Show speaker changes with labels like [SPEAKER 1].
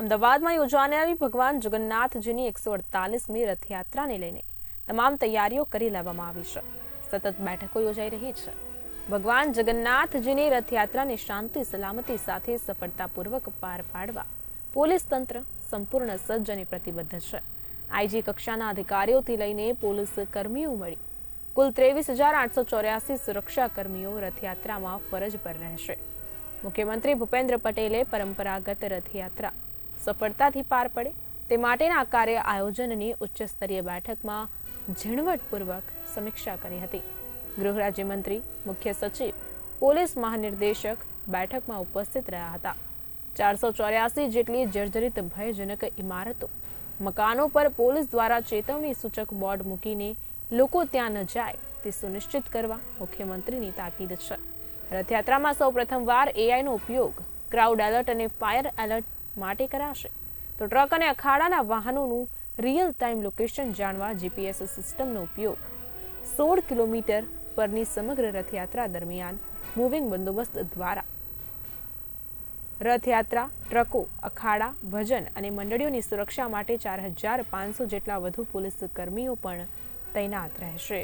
[SPEAKER 1] અમદાવાદમાં યોજાનારી ભગવાન જગન્નાથજીની એકસો અડતાલીસમી રથયાત્રાને લઈને તમામ તૈયારીઓ કરી લેવામાં આવી છે. સતત બેઠકો યોજાઈ રહી છે. ભગવાન જગન્નાથજીની રથયાત્રાને શાંતિ, સલામતી સાથે સફળતાપૂર્વક પાર પાડવા પોલીસ તંત્ર સંપૂર્ણ સજ્જ અને પ્રતિબદ્ધ છે. આઈજી કક્ષાના અધિકારીઓથી લઈને પોલીસ કર્મીઓ મળી કુલ ત્રેવીસ હજાર આઠસો ચોર્યાસી સુરક્ષા કર્મીઓ રથયાત્રામાં ફરજ પર રહેશે. મુખ્યમંત્રી ભૂપેન્દ્ર પટેલે પરંપરાગત રથયાત્રા સફળતાથી પાર પડે, તે માટેના કાર્ય આયોજનની ઉચ્ચ બેઠકમાં ઝીણવટપૂર્વક સમીક્ષા કરી હતી. ગૃહ રાજ્યમંત્રી, મુખ્ય સચિવ, પોલીસ મહાનિર્દેશક બેઠકમાં ઉપસ્થિત રહ્યા હતા. ચારસો ચોર્યાસી જેટલી જર્જરિત ભયજનક ઇમારતો, મકાનો પર પોલીસ દ્વારા ચેતવણી સૂચક બોર્ડ મૂકીને લોકો ત્યાં ન જાય, તે સુનિશ્ચિત કરવા મુખ્યમંત્રીની તાકીદ છે. રથયાત્રામાં સૌ પ્રથમવાર એઆઈનો ઉપયોગ, ક્રાઉડ એલર્ટ અને ફાયર એલર્ટ માટે કરાશે. તો ટ્રક અને અખાડાના વાહનોનું રિયલ ટાઈમ લોકેશન જાણવા જીપીએસ સિસ્ટમનો ઉપયોગ. સોળ કિલોમીટર પરની સમગ્ર રથયાત્રા દરમિયાન મૂવિંગ બંદોબસ્ત દ્વારા. રથયાત્રા, ટ્રકો, અખાડા, ભજન અને મંડળીઓની સુરક્ષા માટે ચાર હજાર પાંચસો જેટલા વધુ પોલીસ કર્મીઓ પણ તૈનાત રહેશે.